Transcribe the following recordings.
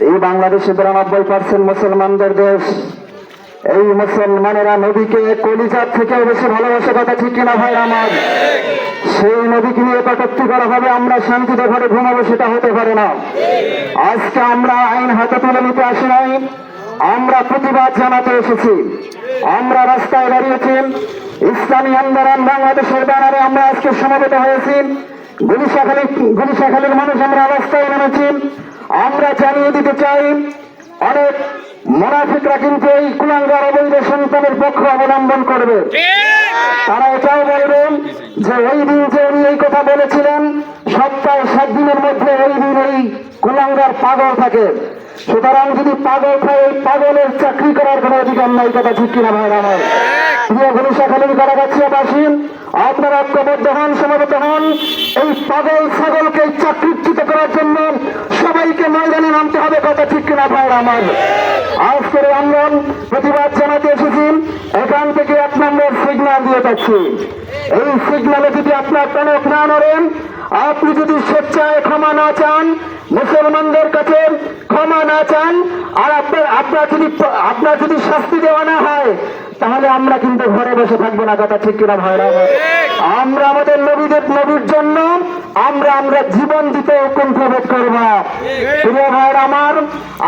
এই বাংলাদেশে বিরানব্বই পার্সেন্ট মুসলমানদের দেশ। এই মুসলমানেরা নবীকে কলিজার থেকে বেশি ভালোবাসে কথা ঠিক কিনা ভাই আমার? সেই নদীকে নিয়ে কটূক্তি করা হবে, আমরা শান্তিতে ঘরে ঘুমাবো, সেটা হতে পারে না। আজকে আমরা আইন হাতে তুলে নিতে আসি নাই। আমরা প্রতিবাদ জানাতে এসেছি। আমরা রাস্তায় দাঁড়িয়েছি। ইসলামী আন্দোলন বাংলাদেশের ব্যানারে আমরা আজকে সমবেত হয়েছি। গুলিশাখালী গুলিশাখালীর মানুষ আমরা রাস্তায় নেমেছি। আমরা জানিয়ে দিতে চাই, অনেক মোনাফিকরা কিন্তু এই কুলাঙ্গার অবৈধ সন্তানের পক্ষ অবলম্বন করবে। তারা এটাও বলবেন যে ওই দিন যে উনি এই কথা বলেছিলেন, সপ্তাহে সাত দিনের মধ্যে ওই দিন এই কুলাঙ্গার পাগল থাকে। সুতরাং যদি পাগল থাকে, এই পাগলের চাকরি করার কোনো অধিকার নাই, কথা ঠিক কিনা ভাই আমার? প্রিয় ঘনিশাখালীর কারাগাছিয়াবাসী আপনারা ঐক্যবদ্ধ হন, সমবেত হন, এই পাগল ছাগলকে চাকরিচ্যুত সবাইকে নামতে হবে কথা ঠিক কিনা ভাই আমার। আজকের এই আন্দোলন প্রতিবাদ জানাতে এসেছি। এখান থেকে এক নম্বর সিগন্যাল দিয়ে যাচ্ছি। এই সিগন্যালে যদি আপনার টনক না নড়েন আপনি যদি স্বেচ্ছায় ক্ষমা না চান মুসলমানদের কাছে ক্ষমা না চান আর আপনার আপনার যদি আপনার যদি শাস্তি দেওয়া না হয় তাহলে আমরা কিন্তু ঘরে বসে থাকব না কথা ঠিক কিনা ভাইরা? আমরা। আমাদের নবীদের নবীর জন্য আমরা আমরা জীবন দিতে কুণ্ঠবোধ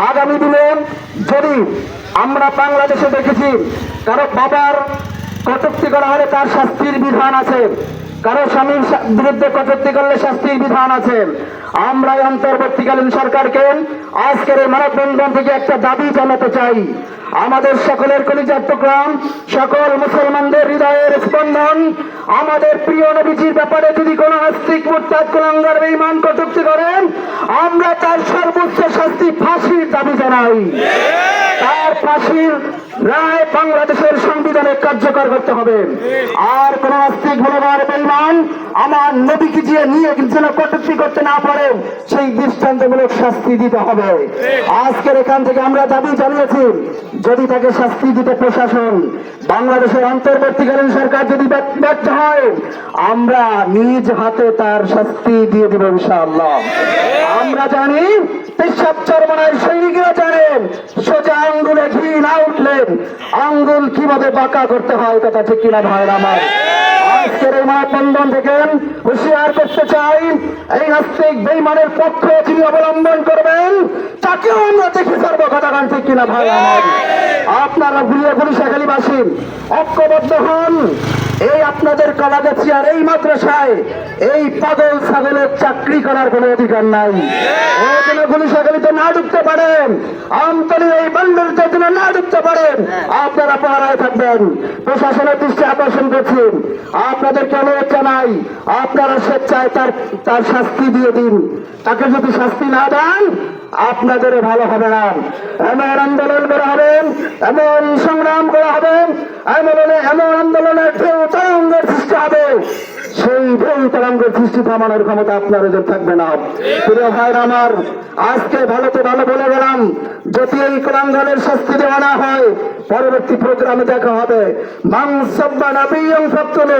আগামী দিনে যদি আমরা বাংলাদেশে দেখেছি, কারও বাবার কটুক্তি করা হলে তার শাস্তির বিধান আছে, কারও স্বামীর বিরুদ্ধে কটূক্তি করলে শাস্তির বিধান আছে। আমরা অন্তর্বর্তীকালীন সরকারকে আজকের এই মানববন্ধন থেকে একটা দাবি জানাতে চাই। আমাদের সকলের কলিজার টুকরাম সকল মুসলমানদের হৃদয়ের স্পন্দন আমাদের প্রিয় নবীজির ব্যাপারে যদি কোনো আস্তিক, মুরতাদ অঙ্গার বেঈমান, কটুক্তি করেন, আমরা তার সর্বোচ্চ শাস্তি ফাঁসির দাবি জানাই। তার ফাঁসির রায় বাংলাদেশের সংবিধানে কার্যকর করতে হবে। আর কোন আমার নবীকে যে নিয়ে যেন কটূক্তি করতে না পারে, সেই দৃষ্টান্তমূলক শাস্তি দিতে হবে। আজকের এখান থেকে আমরা দাবি জানিয়েছি, যদি তাকে শাস্তি দিতে প্রশাসন, বাংলাদেশের অন্তর্বর্তীকালীন সরকার যদি ব্যর্থ- হয়, আমরা নিজ হাতে তার শাস্তি দিয়ে দিব ইনশাআল্লাহ। আমরা জানি, পেশাব চরমনায় সৈনিকরা জানেন, সোজা আঙ্গুলে ঘি না উঠলেন আঙ্গুল কীভাবে বাঁকা করতে হয়, কথা ঠিক কিনা ভাই আমার। আজকের এই করতে চাই, এই নাস্তিক বেইমানের পক্ষ যিনি অবলম্বন করবেন, তাকেও আমরা দেখে ছাড়বো গান ঠিক কিনা ভাই আপনারা ঘুরিয়ে গুলিশাখালীবাসী ঐক্যবদ্ধ হন। এই আপনাদের কলাগাছিয়ার এই মাদ্রাসায় এই পাগল ছাগলের চাকরি করার কোনো অধিকার নাই। গুলিশাখালীতে না ঢুকতে পারেন। আমতলি এই যেন না ঢুকতে পারেন। আপনারা পাহারায় থাকবেন। প্রশাসনের দৃষ্টি আকর্ষণ করছেন। আপনাদেরকে অনুরোধ জানাই আপনারা স্বেচ্ছায় তার তার শাস্তি দিয়ে দিন। তাকে যদি শাস্তি না দেন আপনাদের ভালো হবে না। এমন আন্দোলন করা হবে, এমন সংগ্রাম করা হবে এমন এমন আন্দোলনের ঢেউ তরঙ্গের সৃষ্টি হবে। সেই ঢেউ তরঙ্গের সৃষ্টি থামানোর ক্ষমতা আপনার ওদের থাকবে না। প্রিয় ভাইরা আমার, আজকে ভালোতে ভালো বলে গেলাম, যদি এই কোরআনের শাস্তি দেওয়া না হয়, পরবর্তী প্রোগ্রামে দেখা হবে। মাংসব্বা সপ্তলো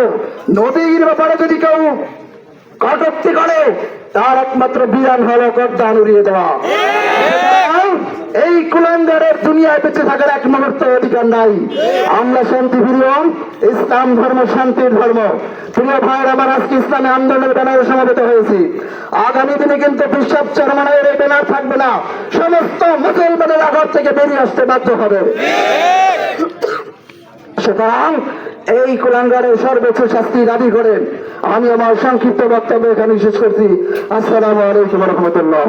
নবীর ব্যাপারে যদি কেউ কটুক্তি করে, তার একমাত্র বিধান হলো গদ্দান উড়িয়ে দেওয়া। এই কুলাঙ্গারের দুনিয়ায় বেঁচে থাকার এক মুহূর্ত অধিকার নাই। আমরা শান্তি প্রিয়, ইসলাম ধর্ম শান্তির ধর্ম। প্রিয় ভাইয়ের, আমার আজকে ইসলামী আন্দোলনের ব্যানারে সমবেত হয়েছি। আগামী দিনে কিন্তু বিশ্ব চরমানের এই ব্যানার থাকবে না। সমস্ত মুসলমানের আগর থেকে বেরিয়ে আসতে বাধ্য হবে। সুতরাং এই কুলাঙ্গারের সর্বোচ্চ শাস্তি দাবি করেন আমি আমার সংক্ষিপ্ত বক্তব্য এখানে শেষ করছি। আসসালামু আলাইকুম রহমতুল্লাহ।